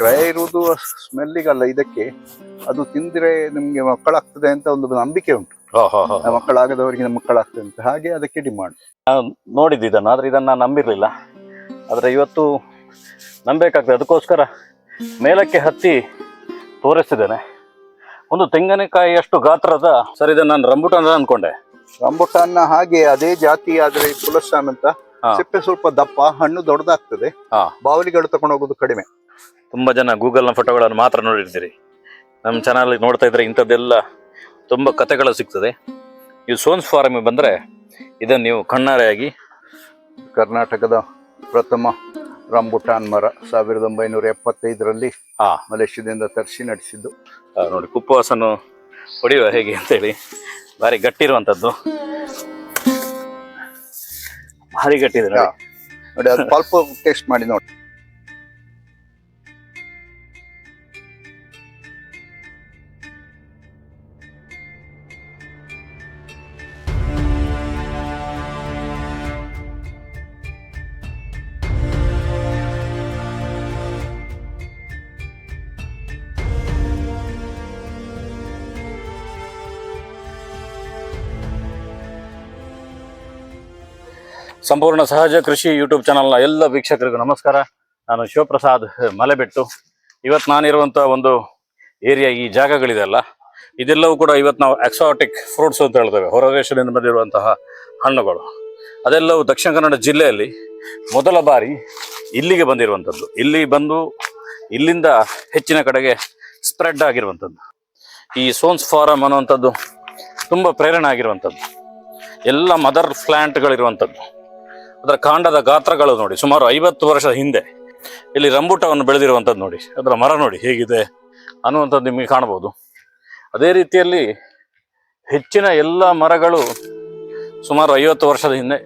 ಕ್ರಯ ಇರುವುದು ಸ್ಮೆಲ್ಲಿಗಲ್ಲ ಇದಕ್ಕೆ. ಅದು ತಿಂದ್ರೆ ನಿಮ್ಗೆ ಮಕ್ಕಳಾಗ್ತದೆ ಅಂತ ಒಂದು ನಂಬಿಕೆ ಉಂಟು. ಮಕ್ಕಳಾಗದವರಿಗೆ ಮಕ್ಕಳಾಗ್ತದೆ ಅಂತ ಹಾಗೆ ಅದಕ್ಕೆ ಡಿಮಾಂಡ್. ನೋಡಿದ್ದು ಇದನ್ನು ಆದ್ರೆ ಇದನ್ನ ನಂಬಿರ್ಲಿಲ್ಲ. ಆದ್ರೆ ಇವತ್ತು ನಂಬೇಕಾಗ್ತದೆ. ಅದಕ್ಕೋಸ್ಕರ ಮೇಲಕ್ಕೆ ಹತ್ತಿ ತೋರಿಸ್ತಿದ್ದೇನೆ. ಒಂದು ತೆಂಗಿನಕಾಯಿ ಅಷ್ಟು ಗಾತ್ರದ ಸರ್ ಇದನ್ನ ನಾನು ರಂಬುಟಾನ್ ಅನ್ಕೊಂಡೆ. ರಂಬುಟಾನ್ನ ಹಾಗೆ ಅದೇ ಜಾತಿ ಆದ್ರೆ ಪುಲಸ್ಸಾಮ್ ಅಂತ. ಸಿಪ್ಪೆ ಸ್ವಲ್ಪ ದಪ್ಪ ಹಣ್ಣು ದೊಡ್ಡದಾಗ್ತದೆ. ಬಾವಲಿಗಳು ತಕೊಂಡು ಹೋಗೋದು ಕಡಿಮೆ. ತುಂಬಾ ಜನ ಗೂಗಲ್ನ ಫೋಟೋಗಳನ್ನು ಮಾತ್ರ ನೋಡಿರ್ತೀರಿ. ನಮ್ಮ ಚಾನಲ್ ನೋಡ್ತಾ ಇದ್ರೆ ಇಂಥದ್ದೆಲ್ಲ ತುಂಬ ಕಥೆಗಳು ಸಿಗ್ತದೆ. ಈ ಸೋನ್ಸ್ ಫಾರಮಿಗೆ ಬಂದ್ರೆ ಇದನ್ನು ನೀವು ಕಣ್ಣಾರೆಯಾಗಿ ಕರ್ನಾಟಕದ ಪ್ರಥಮ ರಂಬುಟಾನ್ ಮರ ಸಾವಿರದ ಒಂಬೈನೂರ ಎಪ್ಪತ್ತೈದರಲ್ಲಿ ಆ ಮಲೇಷ್ಯಾದಿಂದ ತರಿಸಿ ನಡೆಸಿದ್ದು. ನೋಡಿ ಕುಪ್ಪವಾಸನ್ನು ಹೊಡೆಯುವ ಹೇಗೆ ಅಂತೇಳಿ. ಭಾರಿ ಗಟ್ಟಿ ಇರುವಂಥದ್ದು ಭಾರಿ ಗಟ್ಟಿ ಇದೆ ನೋಡಿ. ನೋಡಿ ಅದು ಪಲ್ಪ್ ಟೇಸ್ಟ್ ಮಾಡಿ ನೋಡಿ. ಸಂಪೂರ್ಣ ಸಹಜ ಕೃಷಿ ಯೂಟ್ಯೂಬ್ ಚಾನಲ್ನ ಎಲ್ಲ ವೀಕ್ಷಕರಿಗೂ ನಮಸ್ಕಾರ. ನಾನು ಶಿವಪ್ರಸಾದ್ ಮಲೆಬೆಟ್ಟು. ಇವತ್ತು ನಾನಿರುವಂಥ ಒಂದು ಏರಿಯಾ ಈ ಜಾಗಗಳಿದೆ ಅಲ್ಲ. ಇದೆಲ್ಲವೂ ಕೂಡ ಇವತ್ತು ನಾವು ಎಕ್ಸಾಟಿಕ್ ಫ್ರೂಟ್ಸ್ ಅಂತ ಹೇಳ್ತೇವೆ. ಹೊರ ದೇಶದಿಂದ ಬಂದಿರುವಂತಹ ಹಣ್ಣುಗಳು. ಅದೆಲ್ಲವೂ ದಕ್ಷಿಣ ಕನ್ನಡ ಜಿಲ್ಲೆಯಲ್ಲಿ ಮೊದಲ ಬಾರಿ ಇಲ್ಲಿಗೆ ಬಂದಿರುವಂಥದ್ದು. ಇಲ್ಲಿ ಬಂದು ಇಲ್ಲಿಂದ ಹೆಚ್ಚಿನ ಕಡೆಗೆ ಸ್ಪ್ರೆಡ್ ಆಗಿರುವಂಥದ್ದು. ಈ ಸೋನ್ಸ್ ಫಾರಮ್ ಅನ್ನುವಂಥದ್ದು ತುಂಬ ಪ್ರೇರಣೆ ಆಗಿರುವಂಥದ್ದು. ಎಲ್ಲ ಮದರ್ ಫ್ಲಾಂಟ್ಗಳಿರುವಂಥದ್ದು ಅದರ ಕಾಂಡದ ಗಾತ್ರಗಳು ನೋಡಿ, ಸುಮಾರು ಐವತ್ತು ವರ್ಷದ ಹಿಂದೆ ಇಲ್ಲಿ ರಂಬುಟವನ್ನು ಬೆಳೆದಿರುವಂಥದ್ದು ನೋಡಿ, ಅದರ ಮರ ನೋಡಿ ಹೇಗಿದೆ ಅನ್ನುವಂಥದ್ದು ನಿಮಗೆ ಕಾಣಬಹುದು. ಅದೇ ರೀತಿಯಲ್ಲಿ ಹೆಚ್ಚಿನ ಎಲ್ಲ ಮರಗಳು ಸುಮಾರು ಐವತ್ತು ವರ್ಷದ ಹಿಂದೆ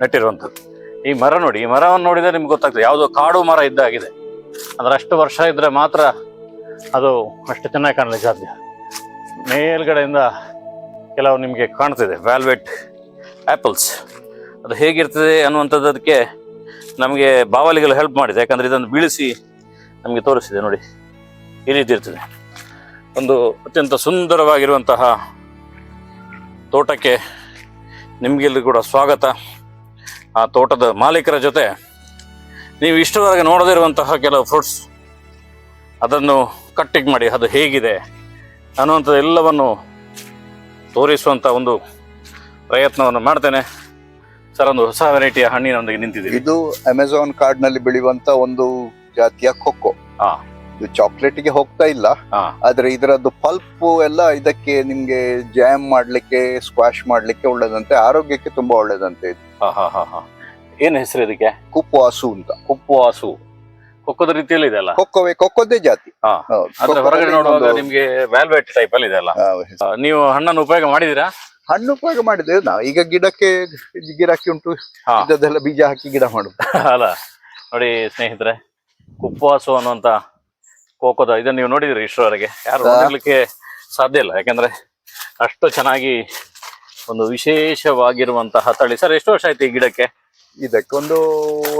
ನೆಟ್ಟಿರುವಂಥದ್ದು. ಈ ಮರ ನೋಡಿ, ಈ ಮರವನ್ನು ನೋಡಿದರೆ ನಿಮ್ಗೆ ಗೊತ್ತಾಗ್ತದೆ, ಯಾವುದೋ ಕಾಡು ಮರ ಇದ್ದಾಗಿದೆ. ಅದರ ಅಷ್ಟು ವರ್ಷ ಇದ್ದರೆ ಮಾತ್ರ ಅದು ಅಷ್ಟು ಚೆನ್ನಾಗಿ ಕಾಣಲಿಕ್ಕೆ ಸಾಧ್ಯ. ಮೇಲ್ಗಡೆಯಿಂದ ಕೆಲವು ನಿಮಗೆ ಕಾಣ್ತಿದೆ, ವ್ಯಾಲ್ವೆಟ್ ಆ್ಯಪಲ್ಸ್. ಅದು ಹೇಗಿರ್ತದೆ ಅನ್ನುವಂಥದ್ದಕ್ಕೆ ನಮಗೆ ಬಾವಲಿಗಳು ಹೆಲ್ಪ್ ಮಾಡಿದೆ. ಯಾಕಂದ್ರೆ ಇದನ್ನು ಬೀಳಿಸಿ ನಮಗೆ ತೋರಿಸಿದೆ ನೋಡಿ. ಈ ರೀತಿ ಇರ್ತದೆ. ಒಂದು ಅತ್ಯಂತ ಸುಂದರವಾಗಿರುವಂತಹ ತೋಟಕ್ಕೆ ನಿಮಗೆಲ್ಲರೂ ಕೂಡ ಸ್ವಾಗತ. ಆ ತೋಟದ ಮಾಲೀಕರ ಜೊತೆ ನೀವು ಇಷ್ಟರವರೆಗೆ ನೋಡದೇ ಇರುವಂತಹ ಕೆಲವು ಫ್ರೂಟ್ಸ್ ಅದನ್ನು ಕಟ್ಟಿಂಗ್ ಮಾಡಿ ಅದು ಹೇಗಿದೆ ಅನ್ನುವಂಥದ್ದು ಎಲ್ಲವನ್ನು ತೋರಿಸುವಂಥ ಒಂದು ಪ್ರಯತ್ನವನ್ನು ಮಾಡ್ತೇನೆ. ಸರ್ ಒಂದು ಹೊಸ ವೆರೈಟಿಯ ಹಣ್ಣಿನೊಂದಿಗೆ ನಿಂತಿದೆ ಇದು ಅಮೆಝಾನ್ ಕಾಡ್ನಲ್ಲಿ ಬೆಳೆಯುವಂತ ಒಂದು ಜಾತಿಯ ಕೊಕ್ಕೋ. ಹಾ. ಇದು ಚಾಕ್ಲೇಟ್ಗೆ ಹೋಗ್ತಾ ಇಲ್ಲ. ಹಾ. ಆದ್ರೆ ಇದರದ್ದು ಪಲ್ಪ್ ಎಲ್ಲ ಇದಕ್ಕೆ ನಿಮ್ಗೆ ಜಾಮ್ ಮಾಡ್ಲಿಕ್ಕೆ ಸ್ಕ್ವಾಶ್ ಮಾಡ್ಲಿಕ್ಕೆ ಒಳ್ಳೇದಂತೆ ಆರೋಗ್ಯಕ್ಕೆ ತುಂಬಾ ಒಳ್ಳೇದಂತೆ ಇದು. ಹಾ ಹಾ ಹಾ ಹಾ. ಏನು ಹೆಸರು ಇದಕ್ಕೆ? ಕುಪ್ಪು ಹಸು ಅಂತ. ಕುಪ್ಪು ಹಸು. ಕೊಕ್ಕದ ರೀತಿಯಲ್ಲಿ ಇದೆ ಅಲ್ಲ? ಕೊಕ್ಕೋವೆ ಕೊಕ್ಕೋದೇ ಜಾತಿ. ಹಾ. ಹೌದು. ಹೊರಗಡೆ ನೋಡುವಾಗ ನಿಮ್ಗೆ ವ್ಯಾಲ್ವೆಟ್ ಟೈಪ್ ಅಲ್ಲಿ ಇದೆ ಅಲ್ಲ? ಆ, ನೀವು ಹಣ್ಣನ್ನು ಉಪಯೋಗ ಮಾಡಿದೀರಾ ಹಣ್ಣು ಉಪಯೋಗ ಮಾಡಿದೆ ನಾವು ಈಗ ಗಿಡಕ್ಕೆ ಗಿಡಕ್ಕೆ ಉಂಟು. ಇದೆಲ್ಲ ಬೀಜ ಹಾಕಿ ಗಿಡ ಮಾಡುದು. ಅಲ್ಲ ನೋಡಿ ಸ್ನೇಹಿತರೆ ಉಪವಾಸ ಅನ್ನುವಂತ ಕೋಕೋದ ಇದನ್ನ ನೀವು ನೋಡಿದ್ರಿ ಇಷ್ಟರವರೆಗೆ ಯಾರು ಹೋಗ್ಲಿಕ್ಕೆ ಸಾಧ್ಯ ಇಲ್ಲ ಯಾಕಂದ್ರೆ ಅಷ್ಟು ಚೆನ್ನಾಗಿ ಒಂದು ವಿಶೇಷವಾಗಿರುವಂತಹ ತಳಿ. ಸರ್ ಎಷ್ಟು ವರ್ಷ ಆಯ್ತು ಈ ಗಿಡಕ್ಕೆ? ಇದಕ್ಕೊಂದು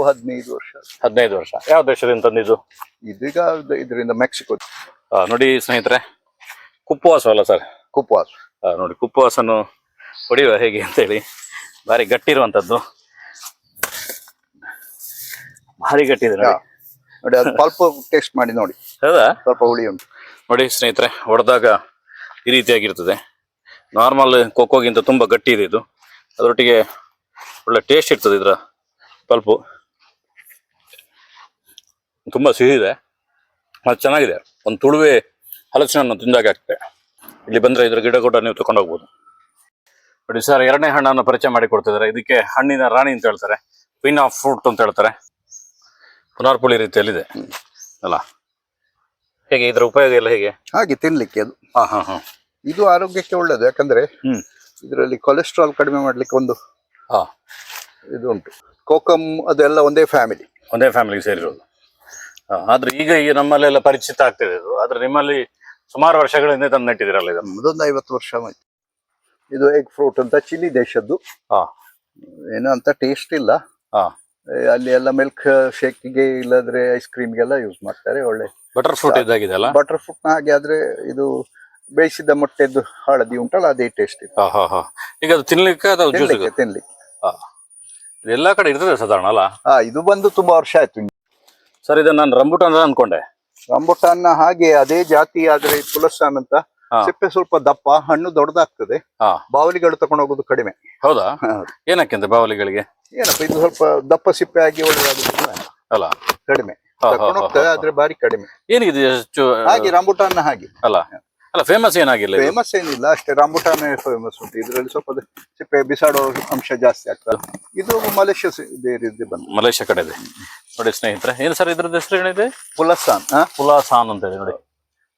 ಹದಿನೈದು ವರ್ಷ ಹದಿನೈದು ವರ್ಷ. ಯಾವ ದೇಶದಿಂದ ತಂದಿದ್ದು? ಇದೀಗ ಇದು- ಇದರಿಂದ ಮೆಕ್ಸಿಕೋ. ನೋಡಿ ಸ್ನೇಹಿತರೆ ಕುಪ್ಪವಾಸ ಅಲ್ಲ ಸರ್? ಕುಪ್ಪವಾಸ ನೋಡಿ ಕುಪ್ಪವಾಸನ್ನು ಹೊಡೆಯುವ ಹೇಗೆ ಅಂತೇಳಿ. ಭಾರಿ ಗಟ್ಟಿ ಇರುವಂತದ್ದು ಭಾರಿ ಗಟ್ಟಿ ಇದೆ ನೋಡಿ. ಹಾ. ನೋಡಿ ಅದು ಪಲ್ಪ್ ಟೇಸ್ಟ್ ಮಾಡಿ ನೋಡಿ. ಹೌದಾ? ಸ್ವಲ್ಪ ಹುಳಿ ಉಂಟು. ನೋಡಿ ಸ್ನೇಹಿತರೆ ಹೊಡೆದಾಗ ಈ ರೀತಿಯಾಗಿರ್ತದೆ. ನಾರ್ಮಲ್ ಕೊಕ್ಕೋಗಿಂತ ತುಂಬ ಗಟ್ಟಿ ಇದೆ ಇದು. ಅದರೊಟ್ಟಿಗೆ ಒಳ್ಳೆ ಟೇಸ್ಟ್ ಇರ್ತದೆ ಇದರ ಪಲ್ಪು. ತುಂಬ ಸಿಹಿ ಇದೆ ಅದು ಚೆನ್ನಾಗಿದೆ. ಒಂದು ತುಳುವೆ ಹಲಸಿನ ತಿಂದಾಗ ಆಗ್ತದೆ. ಇಲ್ಲಿ ಬಂದರೆ ಇದರ ಗಿಡ ಕೂಡ ನೀವು ತಗೊಂಡು ಹೋಗ್ಬೋದು. ನೋಡಿ ಸರ್ ಎರಡನೇ ಹಣ್ಣನ್ನು ಪರಿಚಯ ಮಾಡಿ ಕೊಡ್ತಿದ್ದಾರೆ. ಇದಕ್ಕೆ ಹಣ್ಣಿನ ರಾಣಿ ಅಂತ ಹೇಳ್ತಾರೆ. ಕ್ವೀನ್ ಆಫ್ ಫ್ರೂಟ್ ಅಂತ ಹೇಳ್ತಾರೆ. ಪುನರ್ಪುಳಿ ರೀತಿಯಲ್ಲಿದೆ. ಅಲ್ಲ. ಹೇಗೆ ಇದರ ಉಪಯೋಗ ಎಲ್ಲ ಹೇಗೆ? ಹಾಗೆ ತಿನ್ಲಿಕ್ಕೆ ಅದು. ಹಾ ಹಾ ಹಾಂ. ಇದು ಆರೋಗ್ಯಕ್ಕೆ ಒಳ್ಳೇದು. ಯಾಕಂದ್ರೆ. ಇದರಲ್ಲಿ ಕೊಲೆಸ್ಟ್ರಾಲ್ ಕಡಿಮೆ ಮಾಡ್ಲಿಕ್ಕೆ ಒಂದು ಹಾ. ಇದು ಉಂಟು. ಕೋಕಮ್ ಅದೆಲ್ಲ ಒಂದೇ ಫ್ಯಾಮಿಲಿ ಒಂದೇ ಫ್ಯಾಮಿಲಿಗೆ ಸೇರಿರೋದು. ಹಾ, ಆದ್ರೆ ಈಗ ಈಗ ನಮ್ಮಲ್ಲೆಲ್ಲ ಪರಿಚಿತ ಆಗ್ತಿದೆ ಅದು ಆದ್ರೆ ನಿಮ್ಮಲ್ಲಿ ಸುಮಾರು ವರ್ಷಗಳಿಂದ ತಂದು ನೆಟ್ಟಿದ್ದೀರಲ್ಲ ಇದನ್ನು ಅದೊಂದು ಐವತ್ತು ವರ್ಷ ಆಯ್ತು. ಇದು ಎಗ್ ಫ್ರೂಟ್ ಅಂತ ಚಿಲ್ಲಿ ದೇಶದ್ದು. ಏನು ಅಂತ ಟೇಸ್ಟ್ ಇಲ್ಲ. ಅಲ್ಲಿ ಎಲ್ಲ ಮಿಲ್ಕ್ ಶೇಕ್ಗೆ ಇಲ್ಲದ್ರೆ ಐಸ್ ಕ್ರೀಮ್ಗೆಲ್ಲ ಯೂಸ್ ಮಾಡ್ತಾರೆ ಒಳ್ಳೆ ಬಟರ್ ಫ್ರೂಟ್ ಅಲ್ಲ? ಬಟರ್ ಫ್ರೂಟ್ನ ಹಾಗೆ ಆದ್ರೆ ಇದು ಬೇಯಿಸಿದ ಮೊಟ್ಟೆದ್ದು ಹಳದಿ ಉಂಟಲ್ಲ ಅದೇ ಟೇಸ್ಟ್ ಇದೆ. ಈಗ ಅದು ತಿನ್ಲಿಕ್ಕೆ ತಿನ್ಲಿಕ್ಕೆ ತಿನ್ಲಿಕ್ಕೆ. ಎಲ್ಲಾ ಕಡೆ ಇರ್ತದೆ ಸಾಧಾರಣ ಅಲ್ಲ? ಹಾ ಇದು ಬಂದು ತುಂಬಾ ವರ್ಷ ಆಯ್ತು ಸರ್ ಇದನ್ನ ನಾನು ರಂಬುಟಾನ್ ಅನ್ಕೊಂಡೆ. ರಂಬುಟಾನ್ ಹಾಗೆ ಅದೇ ಜಾತಿ ಆದ್ರೆ ಪುಲಸ್ಸಾನ್ ಅಂತ. ಸಿಪ್ಪೆ ಸ್ವಲ್ಪ ದಪ್ಪ ಹಣ್ಣು ದೊಡ್ಡದಾಗ್ತದೆ. ಹಾ. ಬಾವಲಿಗಳು ತಗೊಂಡು ಹೋಗೋದು ಕಡಿಮೆ. ಹೌದಾ? ಏನಕ್ಕಿಂತ ಬಾವಲಿಗಳಿಗೆ? ಏನಪ್ಪ ಇದು ಸ್ವಲ್ಪ ದಪ್ಪ ಸಿಪ್ಪೆ ಆಗಿ ಒಳ್ಳೆದಾಗುದಿಲ್ಲ? ಅಲ್ಲ. ಕಡಿಮೆ. ಹೋಗ್ತದೆ ಆದ್ರೆ ಬಾರಿ ಕಡಿಮೆ. ಏನಿದೆ ಹಾಗೆ ರಾಂಬುಟಾನ್ ಹಾಗೆ. ಅಲ್ಲ. ಅಲ್ಲ ಫೇಮಸ್ ಏನಾಗಿಲ್ಲ ಫೇಮಸ್ ಏನಿಲ್ಲ ಅಷ್ಟೇ. ರಂಬುಟಾನ್ ಫೇಮಸ್ ಉಂಟು. ಇದರಲ್ಲಿ ಸ್ವಲ್ಪ ಸಿಪ್ಪೆ ಬಿಸಾಡೋ ಅಂಶ ಜಾಸ್ತಿ ಆಗ್ತದೆ. ಇದು ಮಲೇಷ್ಯಾ ಬೇರೆ ಬಂದು ಮಲೇಷ್ಯಾ ಕಡೆ ಇದೆ ನೋಡಿ ಸ್ನೇಹಿತರೆ ಏನು ಸರ್ ಇದ್ರದ್ದು ಹೆಸರು ಏನಿದೆ ಪುಲಾಸಾನ್ ಹಾ? ಪುಲಾಸಾನ್ ಅಂತ ಹೇಳಿ ನೋಡಿ.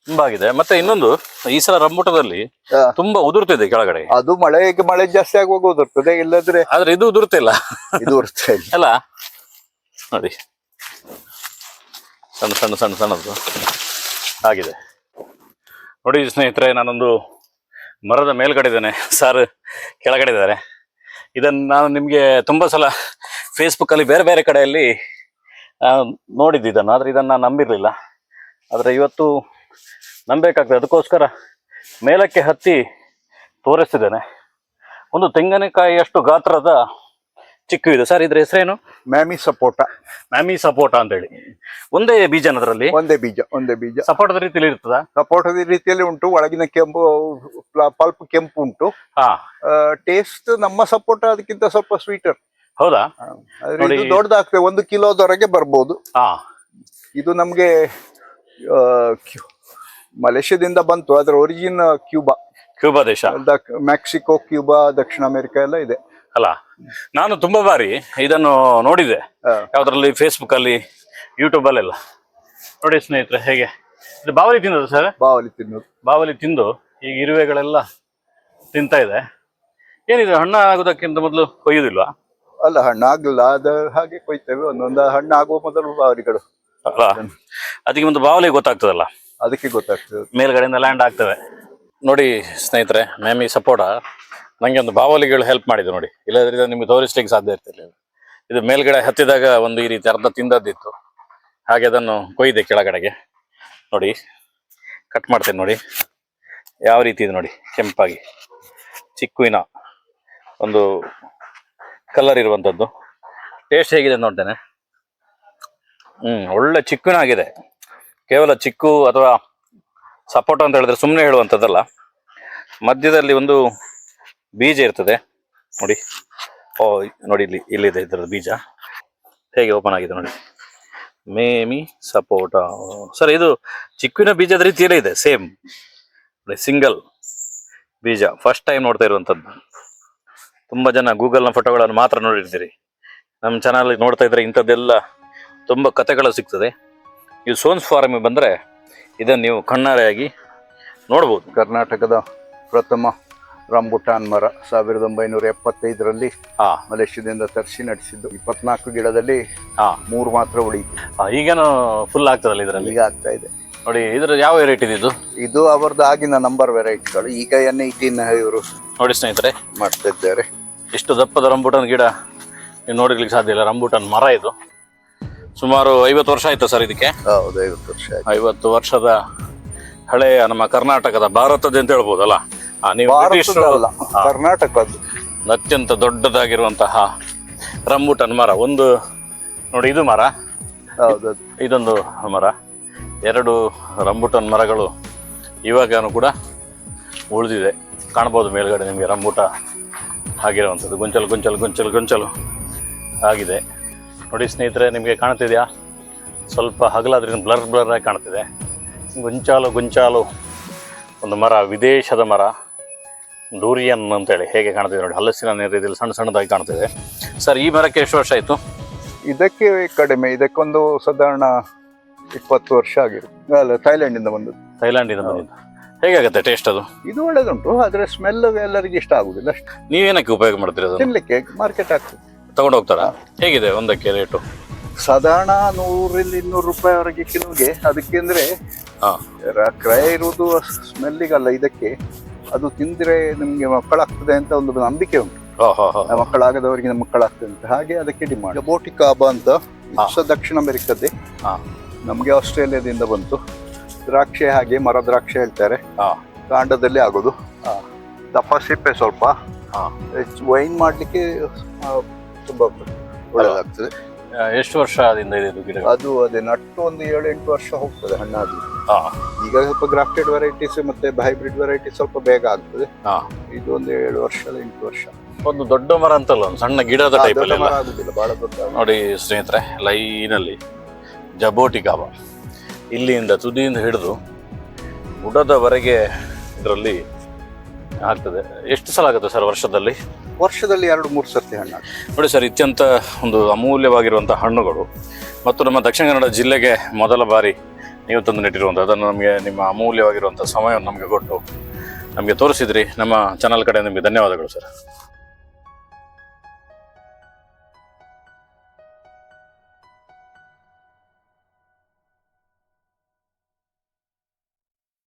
ತುಂಬಾ ಆಗಿದೆ ಮತ್ತೆ ಇನ್ನೊಂದು ಈ ಸಲ ರಂಬುಟದಲ್ಲಿ. ತುಂಬಾ ಉದುರ್ತಿದೆ ಕೆಳಗಡೆ. ಅದು ಮಳೆಗೆ ಮಳೆ ಜಾಸ್ತಿ ಆಗುವಾಗ ಉದುರ್ತದೆ ಇಲ್ಲದ್ರೆ ಆದ್ರೆ ಇದು ಉದುರ್ತಿಲ್ಲ. ಇದು ಇಲ್ಲ. ಅಲ್ಲ ನೋಡಿ. ಸಣ್ಣ ಸಣ್ಣ ಸಣ್ಣ ಸಣ್ಣದು. ಆಗಿದೆ. ನೋಡಿ ಸ್ನೇಹಿತರೆ ನಾನೊಂದು ಮರದ ಮೇಲ್ಗಡೆ ಇದ್ದೇನೆ ಸರ್ ಕೆಳಗಡೆ ಇದ್ದಾರೆ. ಇದನ್ನು ನಾನು ನಿಮಗೆ ತುಂಬ ಸಲ ಫೇಸ್ಬುಕ್ಕಲ್ಲಿ ಬೇರೆ ಬೇರೆ ಕಡೆಯಲ್ಲಿ ನೋಡಿದ್ದು ಇದನ್ನು ಆದರೆ ಇದನ್ನು ನಾನು ನಂಬಿರಲಿಲ್ಲ. ಆದರೆ ಇವತ್ತು ನಂಬೇಕಾಗ್ತದೆ. ಅದಕ್ಕೋಸ್ಕರ ಮೇಲಕ್ಕೆ ಹತ್ತಿ ತೋರಿಸ್ತಿದ್ದೇನೆ. ಒಂದು ತೆಂಗಿನಕಾಯಿಯಷ್ಟು ಗಾತ್ರದ ಚಿಕ್ಕು ಇದೆ. ಸರ್ ಇದ್ರ ಹೆಸರೇನು? ಮ್ಯಾಮಿ ಸಪೋಟ. ಮ್ಯಾಮಿ ಸಪೋಟ ಅಂತ ಹೇಳಿ ಒಂದೇ ಬೀಜನ ಅದರಲ್ಲಿ ಒಂದೇ ಬೀಜ ಒಂದೇ ಬೀಜ. ಸಪೋಟದ ರೀತಿಯಲ್ಲಿ ಇರ್ತದ? ಸಪೋಟದ ರೀತಿಯಲ್ಲಿ ಉಂಟು ಒಳಗಿನ ಕೆಂಪು ಪಲ್ಪ್ ಕೆಂಪು ಉಂಟು. ಹಾ. ಟೇಸ್ಟ್ ನಮ್ಮ ಸಪೋಟ ಅದಕ್ಕಿಂತ ಸ್ವಲ್ಪ ಸ್ವೀಟರ್ ಹೌದಾ? ದೊಡ್ಡದಾಗ್ತದೆ ಒಂದು ಕಿಲೋದವರೆಗೆ ಬರ್ಬೋದು. ಹಾ. ಇದು ನಮ್ಗೆ ಮಲೇಷ್ಯಾದಿಂದ ಬಂತು ಅದರ ಒರಿಜಿನ್ ಕ್ಯೂಬಾ ಕ್ಯೂಬಾ ದೇಶ. ಮೆಕ್ಸಿಕೋ ಕ್ಯೂಬಾ ದಕ್ಷಿಣ ಅಮೆರಿಕ ಎಲ್ಲ ಇದೆ. ಅಲ್ಲ ನಾನು ತುಂಬಾ ಬಾರಿ ಇದನ್ನು ನೋಡಿದೆ. ಯಾವ್ದ್ರಲ್ಲಿ ಫೇಸ್ಬುಕ್ ಅಲ್ಲಿ ಯೂಟ್ಯೂಬ್ ಅಲ್ಲೆಲ್ಲ. ನೋಡಿ ಸ್ನೇಹಿತರೆ ಹೇಗೆ? ಇದು ಬಾವಲಿ ತಿನ್ನೋದು ಸರ್? ಬಾವಲಿ ತಿನ್ನೋದು. ಬಾವಲಿ ತಿಂದು ಈಗ ಇರುವೆಗಳೆಲ್ಲ ತಿಂತಾ ಇದೆ. ಏನಿದೆ ಹಣ್ಣ ಆಗೋದಕ್ಕಿಂತ ಮೊದಲು ಕೊಯ್ಯುದಿಲ್ವಾ? ಅಲ್ಲ ಹಣ್ಣು ಆಗಲ್ಲ ಅದ ಹಾಗೆ ಕೊಯ್ತೇವೆ. ಒಂದೊಂದು ಹಣ್ಣು ಆಗುವ ಮೊದಲು ಬಾವಲಿಗಳು. ಅಲ್ಲ ಅದಕ್ಕೆ ಒಂದು ಬಾವಲಿ ಗೊತ್ತಾಗ್ತದಲ್ಲ. ಅದಕ್ಕೆ ಗೊತ್ತಾಗ್ತದೆ. ಮೇಲ್ಗಡೆಯಿಂದ ಲ್ಯಾಂಡ್ ಆಗ್ತವೆ. ನೋಡಿ ಸ್ನೇಹಿತರೆ ಮೇಮಿ ಸಪೋಟ ನನಗೆ ಒಂದು ಬಾವಲಿಗಳು ಹೆಲ್ಪ್ ಮಾಡಿದ್ದು ನೋಡಿ. ಇಲ್ಲದ್ರಿಂದ ನಿಮಗೆ ತೋರಿಸ್ಲಿಕ್ಕೆ ಸಾಧ್ಯ ಇರ್ತಿರ್ಲಿಲ್ಲ. ಇದು ಮೇಲ್ಗಡೆ ಹತ್ತಿದಾಗ ಒಂದು ಈ ರೀತಿ ಅರ್ಧ ತಿಂದದ್ದಿತ್ತು. ಹಾಗೆ ಅದನ್ನು ಕೊಯ್ದೆ ಕೆಳಗಡೆಗೆ. ನೋಡಿ ಕಟ್ ಮಾಡ್ತೇನೆ ನೋಡಿ. ಯಾವ ರೀತಿ ಇದೆ ನೋಡಿ, ಕೆಂಪಾಗಿ. ಚಿಕ್ಕುವಿನ ಒಂದು ಕಲರ್ ಇರುವಂಥದ್ದು. ಟೇಸ್ಟ್ ಹೇಗಿದೆ ನೋಡ್ತೇನೆ. ಹ್ಞೂ ಒಳ್ಳೆ ಚಿಕ್ಕುನಾಗಿದೆ ಕೇವಲ ಚಿಕ್ಕು ಅಥವಾ ಸಪೋಟ ಅಂತ ಹೇಳಿದ್ರೆ ಸುಮ್ಮನೆ ಹೇಳುವಂಥದ್ದಲ್ಲ. ಮಧ್ಯದಲ್ಲಿ ಒಂದು ಬೀಜ ಇರ್ತದೆ. ನೋಡಿ. ಓ, ನೋಡಿ ಇಲ್ಲಿ ಇಲ್ಲಿದೆ ಇದರದ್ದು ಬೀಜ. ಹೇಗೆ ಓಪನ್ ಆಗಿದೆ ನೋಡಿ. ಮೇಮಿ ಸಪೋಟ. ಸರ್, ಇದು ಚಿಕ್ಕುವಿನ ಬೀಜದ ರೀತಿಯಲ್ಲೇ ಇದೆ ಸೇಮ್ ಸಿಂಗಲ್ ಬೀಜ. ಫಸ್ಟ್ ಟೈಮ್ ನೋಡ್ತಾ ಇರುವಂಥದ್ದು. ತುಂಬ ಜನ ಗೂಗಲ್ನ ಫೋಟೋಗಳನ್ನು ಮಾತ್ರ ನೋಡಿರ್ತೀರಿ. ನಮ್ಮ ಚಾನಲ್ ನೋಡ್ತಾ ಇದ್ರೆ ಇಂಥದ್ದೆಲ್ಲ ತುಂಬ ಕಥೆಗಳು ಸಿಗ್ತದೆ. ಇದು ಸೋನ್ಸ್ ಫಾರ್ಮ್ ಬಂದರೆ ಇದನ್ನು ನೀವು ಕಣ್ಣಾರೆಯಾಗಿ ನೋಡ್ಬೋದು. ಕರ್ನಾಟಕದ ಪ್ರಥಮ ರಂಬುಟಾನ್ ಮರ ಸಾವಿರದ ಒಂಬೈನೂರ ಎಪ್ಪತ್ತೈದರಲ್ಲಿ ಆ. ಮಲೇಷ್ಯಾದಿಂದ ತರಿಸಿ ನಡೆಸಿದ್ದು. ಇಪ್ಪತ್ನಾಲ್ಕು ಗಿಡದಲ್ಲಿ ಆ. ಮೂರು ಮಾತ್ರ ಉಳಿಯಿತು. ಆ, ಈಗೇನು ಫುಲ್ ಆಗ್ತದಲ್ಲ ಇದರಲ್ಲಿ? ಈಗ ಆಗ್ತಾ ಇದೆ. ನೋಡಿ ಇದ್ರ ಯಾವ ವೆರೈಟಿ ಇದು? ಇದು ಅವರದ್ದು ಆಗಿನ ನಂಬರ್ ವೆರೈಟಿಗಳು ಈಗ ಎನ್ ಏಯ್ಟೀನ್ ಇವರು ನೋಡಿ ಸ್ನೇಹಿತರೆ. ಮಾಡ್ತಾ ಇದ್ದಾರೆ ಇಷ್ಟು ದಪ್ಪದ ರಂಬುಟಾನ್ ಗಿಡ ನೀವು ನೋಡ್ಲಿಕ್ಕೆ ಸಾಧ್ಯ ಇಲ್ಲ. ರಂಬುಟಾನ್ ಮರ ಇದು. ಸುಮಾರು ಐವತ್ತು ವರ್ಷ ಆಯ್ತು ಸರ್ ಇದಕ್ಕೆ? ಹೌದು ಐವತ್ತು ವರ್ಷ ಆಯ್ತು. ಐವತ್ತು ವರ್ಷದ ಹಳೆಯ ನಮ್ಮ ಕರ್ನಾಟಕದ ಭಾರತದ ಅಂತ ಹೇಳ್ಬೋದಲ್ಲ? ಆ, ನೀವು ಬ್ರಿಟಿಷರು ಭಾರತದಲ್ಲ ಕರ್ನಾಟಕದ್ದು. ಅತ್ಯಂತ ದೊಡ್ಡದಾಗಿರುವಂತಹ ರಂಬುಟನ್ ಮರ. ಒಂದು ನೋಡಿ ಇದು ಮರ. ಹೌದು. ಅದು. ಇದೊಂದು ಮರ. ಎರಡು ರಂಬುಟನ್ ಮರಗಳು ಇವಾಗನೂ ಕೂಡ ಉಳಿದಿದೆ. ಕಾಣ್ಬೋದು ಮೇಲ್ಗಡೆ ನಿಮಗೆ ರಂಬೂಟ ಆಗಿರುವಂಥದ್ದು ಗೊಂಚಲು ಗೊಂಚಲು ಗೊಂಚಲು ಗೊಂಚಲು ಆಗಿದೆ. ನೋಡಿ ಸ್ನೇಹಿತರೆ ನಿಮಗೆ ಕಾಣ್ತಿದೆಯಾ? ಸ್ವಲ್ಪ ಹಗಲಾದ್ರಿಂದ ಬ್ಲರ್ ಬ್ಲರ್ ಆಗಿ ಕಾಣ್ತಿದೆ. ಗುಂಚಾಲು ಗುಂಚಾಲು ಒಂದು ಮರ ವಿದೇಶದ ಮರ ಡೂರಿಯನ್ ಅಂತೇಳಿ ಹೇಗೆ ಕಾಣ್ತಿದೆ ನೋಡಿ ಹಲಸಿನ ರೀತಿಯಲ್ಲಿ ಸಣ್ಣ ಸಣ್ಣದಾಗಿ ಕಾಣ್ತಿದೆ. ಸರ್ ಈ ಮರಕ್ಕೆ ಎಷ್ಟು ವರ್ಷ ಆಯಿತು? ಇದಕ್ಕೆ ಕಡಿಮೆ ಇದಕ್ಕೊಂದು ಸಾಧಾರಣ ಇಪ್ಪತ್ತು ವರ್ಷ ಆಗಿರುತ್ತೆ ಅಲ್ಲ ಥೈಲ್ಯಾಂಡಿಂದ ಬಂದು ಬಂದದ್ದು ಥೈಲ್ಯಾಂಡಿಂದ ಬಂದಿದ್ದು. ಹೇಗಾಗುತ್ತೆ ಟೇಸ್ಟ್ ಅದು? ಇದು ಒಳ್ಳೇದುಂಟು ಆದರೆ ಸ್ಮೆಲ್ ಎಲ್ಲರಿಗೂ ಇಷ್ಟ ಆಗುದಿಲ್ಲ ಅಷ್ಟೇ. ನೀವೇನಕ್ಕೆ ಉಪಯೋಗ ಮಾಡ್ತೀರಾ ತಿನ್ನಲಿಕ್ಕೆ ಮಾರ್ಕೆಟ್ ಆಗ್ತದೆ. ತಗೊಂಡು ಹೋಗ್ತಾರಾ ಹೇಗಿದೆ ಒಂದಕ್ಕೆ ರೇಟು? ಸಾಧಾರಣ ನೂರಿಂದ ಇನ್ನೂರು ರೂಪಾಯಿವರೆಗೆ ಕಿಲೋಗೆ. ಅದಕ್ಕೆ ಅಂದ್ರೆ ಹಾ. ರ- ಕ್ರಯ ಇರುವುದು ಸ್ಮೆಲ್ಲಿಗಲ್ಲ ಇದಕ್ಕೆ. ಅದು ತಿಂದ್ರೆ ನಿಮ್ಗೆ ಮಕ್ಕಳಾಗ್ತದೆ ಅಂತ ಒಂದು ನಂಬಿಕೆ ಉಂಟು. ಮಕ್ಕಳಾಗದವರಿಗೆ ಮಕ್ಕಳಾಗ್ತದೆ ಅಂತ ಹಾಗೆ ಅದಕ್ಕೆ ಡಿಮಾಂಡ್ ಬೋಟಿಕಾಬ ಅಂತ ಹೊಸ ದಕ್ಷಿಣ ಅಮೆರಿಕದ್ದೇ. ಹಾ. ನಮಗೆ ಆಸ್ಟ್ರೇಲಿಯಾದಿಂದ ಬಂತು. ದ್ರಾಕ್ಷಿ ಹಾಗೆ ಮರ ದ್ರಾಕ್ಷಿ ಹೇಳ್ತಾರೆ. ಹಾ. ಕಾಂಡದಲ್ಲಿ ಆಗೋದು. ಹಾ. ದಪ್ಪ ಸಿಪ್ಪೆ ಸ್ವಲ್ಪ. ಹಾ. ವೈನ್ ಮಾಡ್ಲಿಕ್ಕೆ ತುಂಬಾ ಒಳ್ಳೆದಾಗ್ತದೆ. ಎಷ್ಟು ವರ್ಷದಿಂದ ಇದೆ ಇದು ಗಿಡ ಅದು ಅದೇ ನಟ್ಟು ಒಂದು ಏಳು ಎಂಟು ವರ್ಷ ಹೋಗ್ತದೆ ಹಣ್ಣಾಗಿ ಈಗ ಸ್ವಲ್ಪ ಗ್ರಾಫ್ಟೆಡ್ ವೆರೈಟೀಸ್ ಮತ್ತೆ ಹೈಬ್ರಿಡ್ ವೆರೈಟಿ ಸ್ವಲ್ಪ ಬೇಗ ಆಗ್ತದೆ. ಹಾ. ಇದು ಒಂದು ಏಳು ವರ್ಷ ಎಂಟು ವರ್ಷ. ಒಂದು ದೊಡ್ಡ ಮರ ಅಂತಲ್ಲ ಒಂದು ಸಣ್ಣ ಗಿಡದ ಟೈಪ್ ಬಹಳ ದೊಡ್ಡ ನೋಡಿ ಸ್ನೇಹಿತರೆ ಲೈನಲ್ಲಿ ಜಬೋಟಿ ಕಾಬ ಇಲ್ಲಿಂದ ತುದಿಯಿಂದ ಹಿಡಿದು ಬುಡದವರೆಗೆ ಇದರಲ್ಲಿ ಆಗ್ತದೆ. ಎಷ್ಟು ಸಲ ಆಗುತ್ತೆ ಸರ್ ವರ್ಷದಲ್ಲಿ? ವರ್ಷದಲ್ಲಿ ಎರಡು ಮೂರು ಸರ್ತಿ ಹಣ್ಣು ನೋಡಿ ಸರ್ ಅತ್ಯಂತ ಒಂದು ಅಮೂಲ್ಯವಾಗಿರುವಂಥ ಹಣ್ಣುಗಳು. ಮತ್ತು ನಮ್ಮ ದಕ್ಷಿಣ ಕನ್ನಡ ಜಿಲ್ಲೆಗೆ ಮೊದಲ ಬಾರಿ ನೀವು ತಂದು ನೆಟ್ಟಿರುವಂಥ ಅದನ್ನು ನಮಗೆ ನಿಮ್ಮ ಅಮೂಲ್ಯವಾಗಿರುವಂಥ ಸಮಯವನ್ನು ನಮಗೆ ಕೊಟ್ಟು ನಮಗೆ ತೋರಿಸಿದ್ರಿ. ನಮ್ಮ ಚಾನಲ್ ಕಡೆ ನಿಮಗೆ ಧನ್ಯವಾದಗಳು ಸರ್.